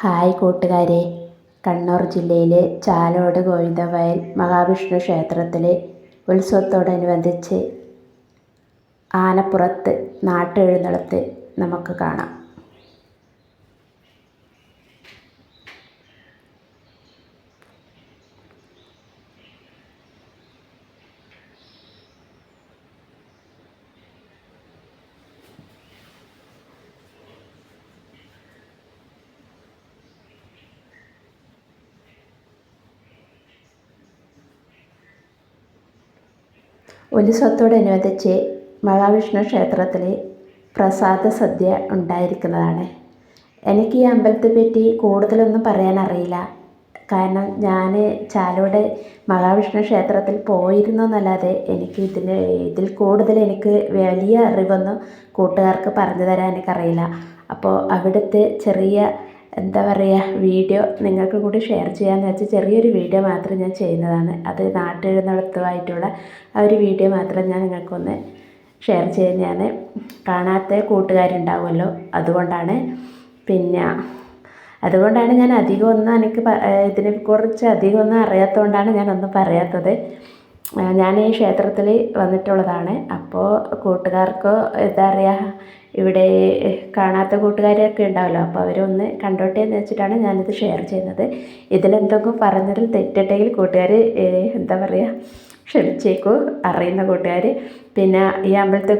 Hi കൂട്ടുകാരെ. കണ്ണൂർ ജില്ലയിലെ ചാലോട് ഗോവിന്ദവയൽ മഹാവിഷ്ണു ക്ഷേത്രത്തിലെ ഉത്സവത്തോടനുബന്ധിച്ച് ആനപ്പുറത്ത് നാട്ടെഴുന്നള്ളത്ത് നമുക്ക് കാണാം. ഉത്സവത്തോടനുബന്ധിച്ച് മഹാവിഷ്ണു ക്ഷേത്രത്തിൽ പ്രസാദ സദ്യ ഉണ്ടായിരിക്കുന്നതാണ്. എനിക്ക് ഈ അമ്പലത്തെ പറ്റി കൂടുതലൊന്നും പറയാനറിയില്ല. കാരണം ഞാൻ ചാലോട് മഹാവിഷ്ണു ക്ഷേത്രത്തിൽ പോയിരുന്നു എന്നല്ലാതെ എനിക്ക് ഇതിന് ഇതിൽ കൂടുതൽ എനിക്ക് വലിയ അറിവൊന്നും കൂട്ടുകാർക്ക് പറഞ്ഞു തരാൻ എനിക്കറിയില്ല. അപ്പോൾ അവിടുത്തെ ചെറിയ എന്താ പറയുക വീഡിയോ നിങ്ങൾക്ക് കൂടി ഷെയർ ചെയ്യാമെന്ന് വെച്ച് ചെറിയൊരു വീഡിയോ മാത്രം ഞാൻ ചെയ്യുന്നതാണ്. അത് നാട്ടെഴുന്നള്ളത്തുമായിട്ടുള്ള ആ ഒരു വീഡിയോ മാത്രം ഞാൻ നിങ്ങൾക്കൊന്ന് ഷെയർ ചെയ്യാൻ ഞാൻ കാണാത്ത കൂട്ടുകാരുണ്ടാവുമല്ലോ അതുകൊണ്ടാണ്. പിന്നെ അതുകൊണ്ടാണ് ഞാൻ അധികമൊന്നും എനിക്ക് ഇതിനെക്കുറിച്ച് അധികമൊന്നും അറിയാത്തതുകൊണ്ടാണ് ഞാനൊന്നും പറയാത്തത്. ഞാൻ ഈ ക്ഷേത്രത്തിൽ വന്നിട്ടുള്ളതാണ്. അപ്പോൾ കൂട്ടുകാർക്ക് എന്താ പറയുക ഇവിടെ കാണാത്ത കൂട്ടുകാരൊക്കെ ഉണ്ടാവുമല്ലോ അപ്പോൾ അവരൊന്ന് കണ്ടോട്ടെ എന്ന് വെച്ചിട്ടാണ് ഞാനിത് ഷെയർ ചെയ്യുന്നത്. ഇതിലെന്തെങ്കിലും പറഞ്ഞതിൽ തെറ്റിട്ടെങ്കിൽ കൂട്ടുകാർ എന്താ പറയുക ക്ഷമിച്ചേക്കൂ അറിയുന്ന കൂട്ടുകാർ പിന്നെ ഈ അമ്പലത്തെ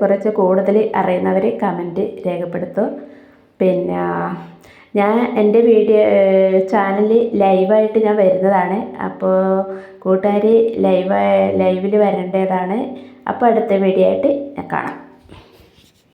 കുറച്ച് കൂടുതൽ അറിയുന്നവർ കമന്റ് രേഖപ്പെടുത്തും. പിന്നെ ഞാൻ എന്റെ വീഡിയോ ചാനലിൽ ലൈവായിട്ട് ഞാൻ വരുന്നതാണ്. അപ്പോൾ കൂട്ടുകാർ ലൈവ് ലൈവിൽ വരേണ്ടതാണ്. അപ്പോൾ അടുത്ത വീഡിയോ ആയിട്ട് ഞാൻ കാണാം.